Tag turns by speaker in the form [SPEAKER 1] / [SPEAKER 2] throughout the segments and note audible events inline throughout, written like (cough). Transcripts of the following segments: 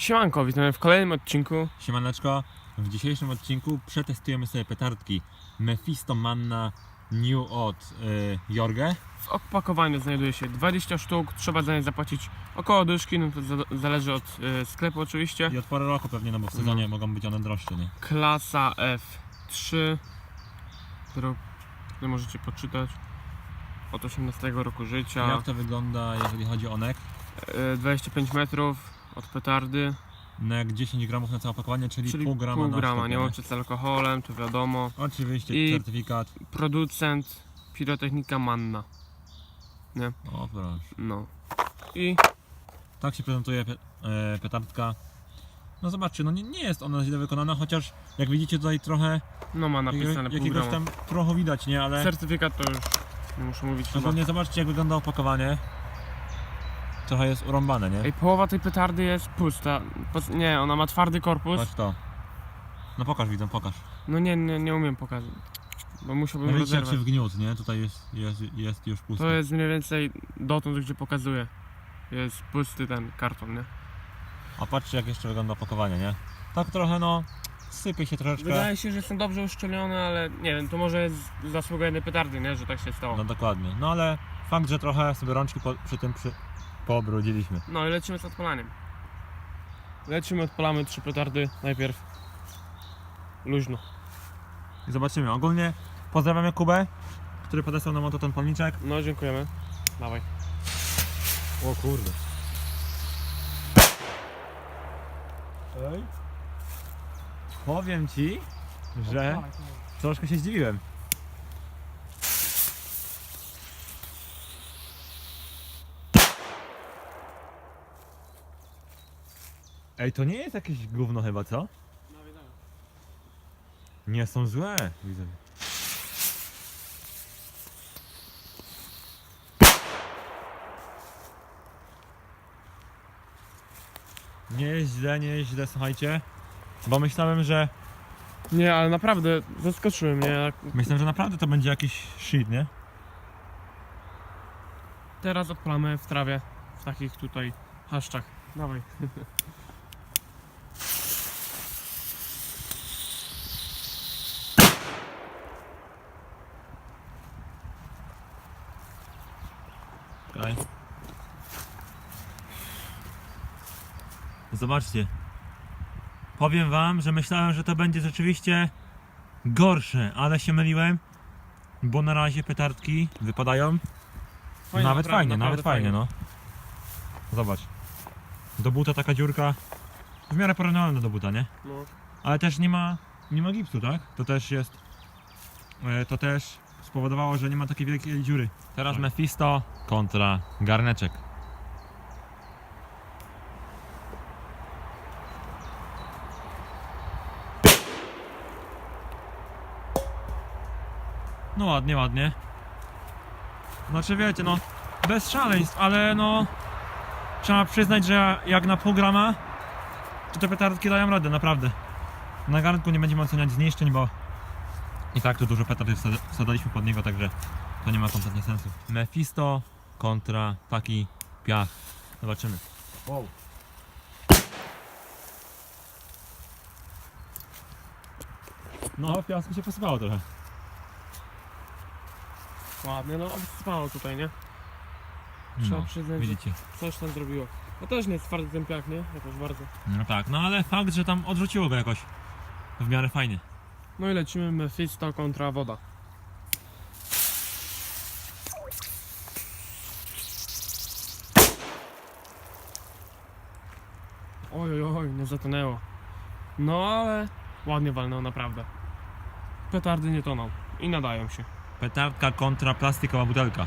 [SPEAKER 1] Siemanko, witamy w kolejnym odcinku.
[SPEAKER 2] Siemaneczko, w dzisiejszym odcinku przetestujemy sobie petardki Mephisto Manna New od y, Jorge.
[SPEAKER 1] W opakowaniu znajduje się 20 sztuk, trzeba za nie zapłacić około dyszki, no to za- zależy od y, sklepu oczywiście.
[SPEAKER 2] I od pory roku pewnie, no bo w sezonie mogą być one droższe, nie?
[SPEAKER 1] Klasa F3, którą możecie poczytać. Od 18 roku życia,
[SPEAKER 2] Jak to wygląda, jeżeli chodzi o nek?
[SPEAKER 1] y, 25 metrów od petardy,
[SPEAKER 2] Nek 10 gramów na całe opakowanie, czyli,
[SPEAKER 1] czyli
[SPEAKER 2] pół grama na
[SPEAKER 1] grama,
[SPEAKER 2] sztukę,
[SPEAKER 1] nie łączy z alkoholem, to wiadomo.
[SPEAKER 2] Oczywiście
[SPEAKER 1] I-
[SPEAKER 2] certyfikat.
[SPEAKER 1] Producent Pirotechnika Manna,
[SPEAKER 2] O proszę.
[SPEAKER 1] no. I
[SPEAKER 2] Tak się prezentuje e, petardka. No zobaczcie, no nie, nie jest ona źle wykonana, chociaż jak widzicie tutaj trochę
[SPEAKER 1] no ma napisane
[SPEAKER 2] jak,
[SPEAKER 1] pół
[SPEAKER 2] jakiegoś tam prochu widać, nie? Ale
[SPEAKER 1] Certyfikat to już nie muszę mówić chyba.
[SPEAKER 2] ogólnie zobaczcie jak wygląda opakowanie. Trochę jest urąbane, nie?
[SPEAKER 1] Ej, połowa tej petardy jest pusta. Pos- Nie, ona ma twardy korpus.
[SPEAKER 2] Patrz to. No pokaż widzę, pokaż.
[SPEAKER 1] No nie, nie, nie umiem pokazać. Bo musiałbym
[SPEAKER 2] No widzicie jak
[SPEAKER 1] rozerwać.
[SPEAKER 2] się wgniótł, nie? Tutaj jest, jest, jest już pusty.
[SPEAKER 1] To jest mniej więcej dotąd, gdzie pokazuję. Jest pusty ten karton, nie?
[SPEAKER 2] A patrzcie jak jeszcze wygląda opakowanie, nie? Tak trochę no, sypie się troszeczkę.
[SPEAKER 1] Wydaje się, że jestem dobrze uszczelniony, ale nie wiem, to może jest zasługa jednej petardy, nie? Że tak się stało.
[SPEAKER 2] No dokładnie. No ale fakt, że trochę sobie rączki po, przy tym przy, poobrudziliśmy.
[SPEAKER 1] No i lecimy z odpalaniem. Lecimy, odpalamy trzy petardy najpierw. Luźno.
[SPEAKER 2] I zobaczymy. Ogólnie pozdrawiamy Kubę, który podesłał nam oto ten palniczek.
[SPEAKER 1] No, dziękujemy. Dawaj.
[SPEAKER 2] O kurde. Ej. Powiem ci, że troszkę się zdziwiłem. Ej, to nie jest jakieś gówno chyba, co? Nie są złe, widzę. Nie jest źle, nie jest źle, słuchajcie. Bo myślałem, że
[SPEAKER 1] Nie, ale naprawdę zaskoczyły mnie. jak
[SPEAKER 2] myślałem, że naprawdę to będzie jakiś shit, nie?
[SPEAKER 1] Teraz odpalamy w trawie, w takich tutaj haszczach. Dawaj. (laughs)
[SPEAKER 2] Okej. Zobaczcie. Powiem wam, że myślałem, że to będzie rzeczywiście gorsze, ale się myliłem, bo na razie petardki wypadają
[SPEAKER 1] Fajnie,
[SPEAKER 2] nawet
[SPEAKER 1] naprawdę,
[SPEAKER 2] fajnie,
[SPEAKER 1] naprawdę
[SPEAKER 2] nawet fajnie, no. Zobacz. Do buta taka dziurka w miarę porównywalna do buta, nie?
[SPEAKER 1] No.
[SPEAKER 2] Ale też nie ma, nie ma gipsu, tak? To też jest, e, to też spowodowało, że nie ma takiej wielkiej dziury. Teraz
[SPEAKER 1] Tak.
[SPEAKER 2] Mephisto kontra garneczek. No ładnie, ładnie. Znaczy wiecie, no bez szaleństw, ale no trzeba przyznać, że jak na pół grama to te petardki dają radę, naprawdę. Na garnku nie będziemy oceniać zniszczeń, bo i tak tu dużo petard wsad- wsadzaliśmy pod niego, także to nie ma kompletnie sensu. Mephisto kontra taki piach. Zobaczymy. Wow. No, piasku się posypało trochę.
[SPEAKER 1] Ładnie, no spało tutaj, nie? Trzeba
[SPEAKER 2] No,
[SPEAKER 1] przyznać, że
[SPEAKER 2] widzicie.
[SPEAKER 1] coś tam zrobiło. No też nie jest twardy ten piach, nie? Jakoś bardzo.
[SPEAKER 2] No tak, no ale fakt, że tam odrzuciło go jakoś w miarę fajnie.
[SPEAKER 1] No i lecimy Mephisto kontra woda. Oj, oj, oj, nie zatonęło. No ale ładnie walnął, naprawdę. Petardy nie toną i nadają się.
[SPEAKER 2] Petardka kontra plastikowa butelka.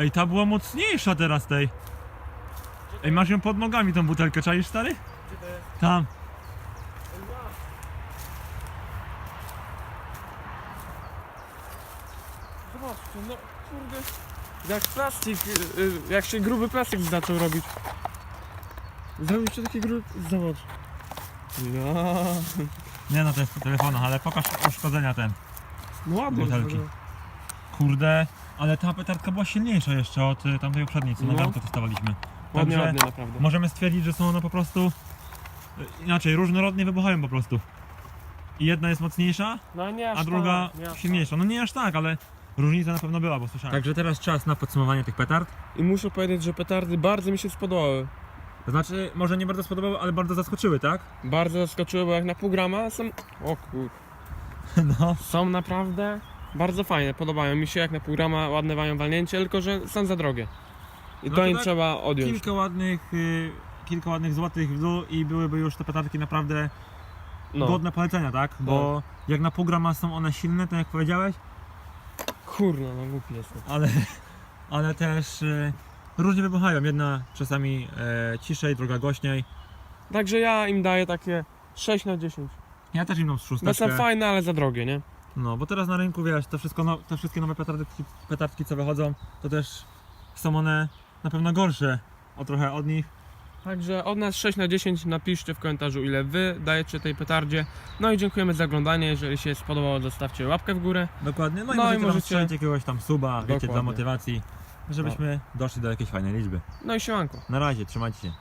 [SPEAKER 2] Ej, ta była mocniejsza teraz tej. Ej, masz ją pod nogami tą butelkę, czaisz stary? Tam.
[SPEAKER 1] Zobaczcie, no kurde. Jak plastik, y, y, jak się gruby plastik zaczął robić. Zrobił się taki gruby, zobacz. Ja.
[SPEAKER 2] Nie no, to jest po telefonach, ale pokaż uszkodzenia ten.
[SPEAKER 1] No ładnie
[SPEAKER 2] Butelki. Kurde, ale ta petardka była silniejsza jeszcze od y, tamtej poprzedniej, co na
[SPEAKER 1] No.
[SPEAKER 2] testowaliśmy.
[SPEAKER 1] Ładnie,
[SPEAKER 2] Także
[SPEAKER 1] ładnie naprawdę.
[SPEAKER 2] możemy stwierdzić, że są one po prostu y, inaczej, różnorodnie wybuchają po prostu. I jedna jest mocniejsza,
[SPEAKER 1] No nie aż
[SPEAKER 2] a druga
[SPEAKER 1] tak, nie aż
[SPEAKER 2] silniejsza. No nie aż tak, ale różnica na pewno była, bo słyszałem. Także teraz czas na podsumowanie tych petard.
[SPEAKER 1] tak. I muszę powiedzieć, że petardy bardzo mi się spodobały.
[SPEAKER 2] To znaczy, może nie bardzo spodobały, ale bardzo zaskoczyły, tak?
[SPEAKER 1] Bardzo zaskoczyły, bo jak na pół grama są... O kur... (laughs)
[SPEAKER 2] No.
[SPEAKER 1] Są naprawdę bardzo fajne, podobają mi się jak na pół grama, ładne mają walnięcie, tylko że są za drogie. I
[SPEAKER 2] No to
[SPEAKER 1] im
[SPEAKER 2] tak
[SPEAKER 1] trzeba odjąć.
[SPEAKER 2] Kilka ładnych, y, kilka ładnych złotych w dół i byłyby już te petardki naprawdę
[SPEAKER 1] No,
[SPEAKER 2] godne polecenia, tak? Bo jak na pół grama są one silne, tak jak powiedziałeś,
[SPEAKER 1] kurno, no głupi jestem.
[SPEAKER 2] ale, ale też y, różnie wybuchają. Jedna czasami e, ciszej, druga głośniej.
[SPEAKER 1] Także ja im daję takie 6 na 10.
[SPEAKER 2] Ja też im dam
[SPEAKER 1] Bo są
[SPEAKER 2] szósteczkę.
[SPEAKER 1] fajne, ale za drogie, nie?
[SPEAKER 2] No, bo teraz na rynku, wiesz, to wszystko no, te wszystkie nowe petardki, petardki, co wychodzą, to też są one na pewno gorsze o trochę od nich.
[SPEAKER 1] Także od nas 6 na 10 napiszcie w komentarzu ile wy dajecie tej petardzie. No i dziękujemy za oglądanie. Jeżeli się spodobało, zostawcie łapkę w górę.
[SPEAKER 2] Dokładnie. No,
[SPEAKER 1] No i
[SPEAKER 2] i możecie,
[SPEAKER 1] możecie-
[SPEAKER 2] możecie... strzelić jakiegoś tam suba, wiecie, dla
[SPEAKER 1] Dokładnie.
[SPEAKER 2] motywacji, żebyśmy doszli do jakiejś fajnej liczby.
[SPEAKER 1] No i siemanko.
[SPEAKER 2] Na razie, trzymajcie się.